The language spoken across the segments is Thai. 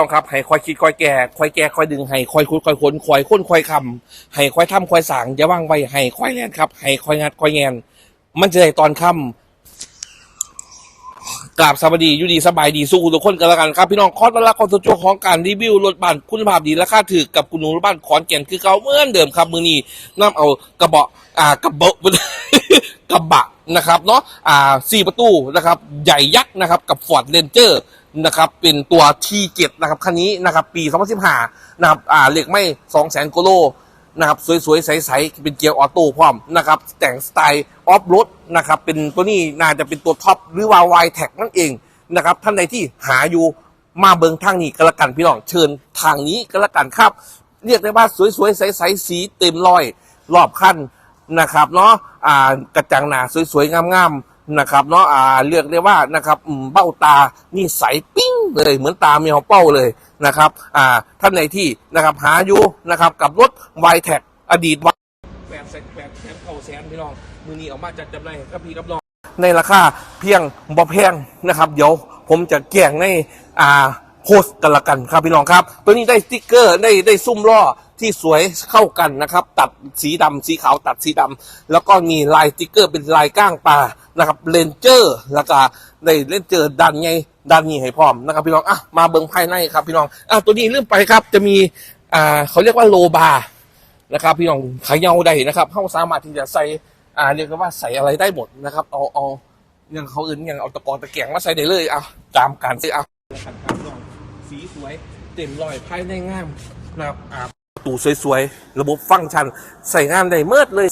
ต้องครับให้คอยคิดคอยแก่คอยแก่คอยดึงให้คอยคุดคอยค้นคอยค้นคอยคำให้คอยทำคอยสางอย่าว่างไว้ให้คอยแล่นครับให้คอยงัดคอยแงนมันจะได้ตอนค่ำกราบสวัสดีอยู่ดีสบายดีสู้ทุกคนกันแล้วกันครับ พี่น้องคอร์สละครสุดโจของการรีวิวรถบ้านคุณภาพดีราคาถือกับคุณหนูรถบ้านขอนแก่นคือเก่าเหมือนเดิมครับมือนี้นำเอากระเบาะอ่ากระเบาะกระบะนะครับเนาะอ่าสี่ประตูนะครับ ใหญ่ยักษ์นะครับ กับ Ford Ranger น นะครับเป็นตัว T7 นะครับคันนี้นะครับปี 2015นะครับอ่าเหล็กไม่ 200,000กิโลนะครับสวยๆ ใสๆ เป็นเกียร์ออโต้พร้อมนะครับแต่งสไตล์ออฟโรดนะครับเป็นตัวนี้น่าจะเป็นตัวท็อปหรือว่าวายแท็กนั่นเองนะครับท่านใดที่หาอยู่มาเบิงทางนี้ก็แล้วกันพี่น้องเชิญทางนี้ก็แล้วกันครับ เรียกได้ว่าสวยๆ ใสๆ สีเต็มร้อย รอบคันนะครับเนาะอ่ากระจังหนาสวยๆ งามๆ นะครับเนาะอ่าเรียกได้ว่านะครับเบ้าตานี่ใสปิ้งเลยเหมือนตาแมวเป้าเลยนะครับอ่าท่านในที่นะครับหาอยู่นะครับกับรถไวแท็กอดีตแปดแสนแปดแสนเก้าแสนพี่น้องมือนี้ออกมาจัดจำหน่ายกับพี่กับน้องในราคาเพียงบ่แพงนะครับ เดี๋ยวผมจะแกล้งในอ่าโพสต์กันละกันครับพี่น้องครับ ตัวนี้ได้สติ๊กเกอร์ได้ได้ซุ้มล้อ ที่สวยเข้ากันนะครับ ตัดสีดำสีขาวตัดสีดำแล้วก็มีลายสติ๊กเกอร์เป็นลายก้างปลานะครับเลนเจอร์แล้วก็ได้เลนเจอร์ดันไงดันนี่ให้พร้อมนะครับพี่น้องอะมาเบิ่งภายในครับพี่น้องอะตัวนี้ลืมไปครับจะมีอ่าเขาเรียกว่าโลบาร์นะครับพี่น้องขายเงาได้นะครับเขาสามารถที่จะใส่อ่าเรียกว่าใส่อะไรได้หมดนะครับเอาเอาอย่างเขาอื่นอย่างเอาตะกอนตะแกงมาใส่ได้เลยเอาตามการซื้อเอาสีสวยเต็มรอยภายในงามนะครับอ่า ประตูสวยๆ ระบบฟังก์ชัน ใส่งานได้เมิดเลย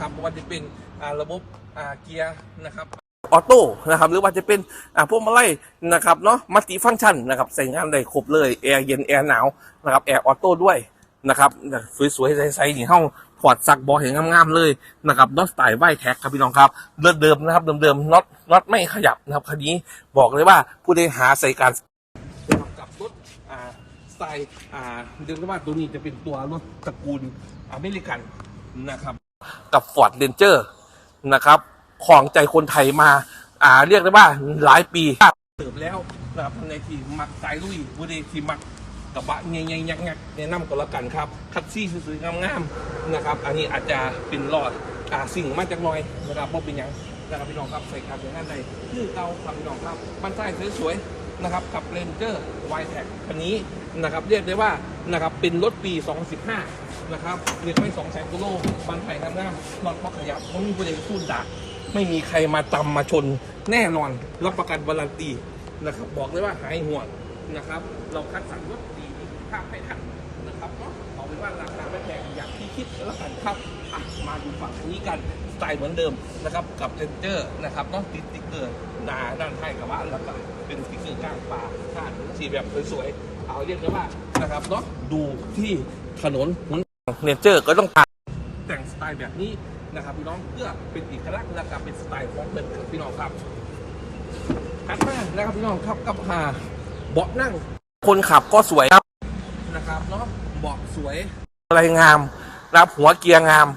ครับไม่ว่าจะเป็นอ่าระบบอ่าเกียร์นะครับออโต้นะครับหรือว่าจะเป็นอ่าพวกมาไล่นะครับเนาะมัลติฟังก์ชันนะครับใส่งานได้ครบเลยแอร์เย็นแอร์หนาวนะครับแอร์ออโต้ด้วยนะครับสวยๆใสๆนี่ห้องพอร์ดสักบอเห็นงามๆเลยนะครับน็อตสไตล์ไวแท็กครับพี่น้องครับเดิมๆนะครับเดิมๆน็อตน็อตไม่ขยับนะครับคันนี้บอกเลยว่าผู้ได้หาใส่การกับรถอ่าส ไตล์อ่าเรียกได้ว่าตัวนี้จะเป็นตัวรถตระกูลอเมริกันนะครับ กับ Ford Ranger นะครับของใจคนไทยมาอ่าเรียกได้ว่าหลายปีเติบแล้วนะครับในที่มักสายลุยผู้ใดที่มักกระบะเงี้ยๆยักๆแนะนำก็แล้วกันครับ คัดซี่สวยๆงามๆนะครับ อันนี้อาจจะเป็นหลอดอ่าสิ่งมาจากหน้อยนะครับบ่เป็นหยังนะครับพี่น้องครับใส่การเป็นงานใดคือเตาครับพี่น้องครับบ้านใต้สวยๆ นะครับกับเรนเจอร์ไวแท็กคันนี้นะครับเรียกได้ว่านะครับเป็นรถปี 2015 นะครับเรียกไม่สองแสนกิโลบันไผ่งามๆหลอดพอกขยับไม่มีประเด็นสู้ดักไม่มีใครมาตำมาชนแน่นอนรับประกันวารันตีนะครับบอกเลยว่าหายห่วงนะครับ เราคัดสรรรถดีภาพให้ทันนะครับเนาะเอาเป็นว่าราคาไม่แพงอย่างที่คิดแล้วกันครับอะ มาดูฝั่งนี้กันสไตล์เหมือนเดิมนะครับกับเทนเจอร์นะครับเนาะติดติ๊กเกอร์หนาด้านท้ายกระบะแล้วก็เป็นติ๊กเกอร์กลางปลาท่าสีแบบสวยๆเอาเรียกได้ว่านะครับเนาะดูที่ถนนหนเนเจอร์ก็ต้องการแต่งสไตล์แบบนี้นะครับพี่น้องเพื่อเป็นเอกลักษณ์และการเป็นสไตล์ของเพื่อนครับพี่น้องครับถัดมานะครับพี่น้องครับกับหาเบาะนั่ง คนขับก็สวยครับนะครับเนาะเบาะสวยอะไรงามนะครับหัวเกียร์งาม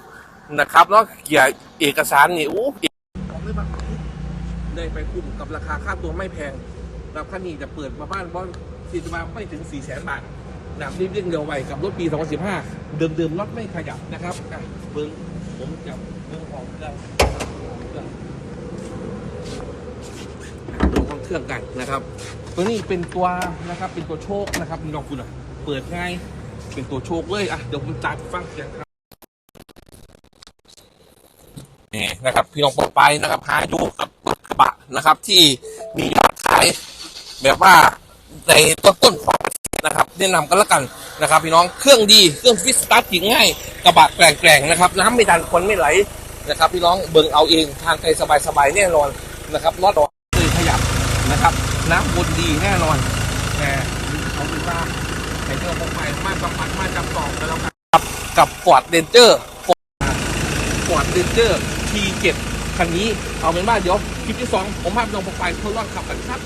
นะครับเนาะเกี่ยเอกสารนี่อู้ของเลยได้ไปคุ้มกับราคาค่าตัวไม่แพงนะครับคันนี้จะเปิดมาบ้านบอลซีดมาไม่ถึง4 0 0 0 0 0บาทนะรับรีบเร่งเร็วไวกับรถปี 2015 เดิมๆรถไม่ขยับนะครับเบิ้งผมจับเบิ้งของเครื่องเครื่องดูของเครื่องกันนะครับ ตัวนี้เป็นตัวนะครับเป็นตัวโชคนะครับน้องคุณอะเปิดง่ายเป็นตัวโชคเลยอะเดี๋ยวผมจัดฟังเสียงครับ นะครับ พี่น้องปอไปนะครับหาดูกับรถกระบะนะครับ ที่มียอดขายแบบว่าในต้นต้นของนะครับแนะนำกันแล้วกันนะครับ พี่น้องเครื่องดีเครื่องฟิสตาร์ทถึงง่ายกระบะแกร่งๆนะครับ น้ำไม่ดันคนไม่ไหลนะครับ พี่น้องเบิ่งเอาเองทางไกลสบายๆแน่นอนนะครับรถเลยขยับนะครับ น้ำบนดีแน่นอนแหมเอาเป็นว่าใส่เรื่องของไปมาสัมผัสมาจับตองกันแล้วกันครับกับ Ford Ranger Ford Ranger T7 คันนี้ เอาเป็นว่าเดี๋ยวคลิปที่สองผมพาไปลองโปรไฟล์ทดลองขับกันครับ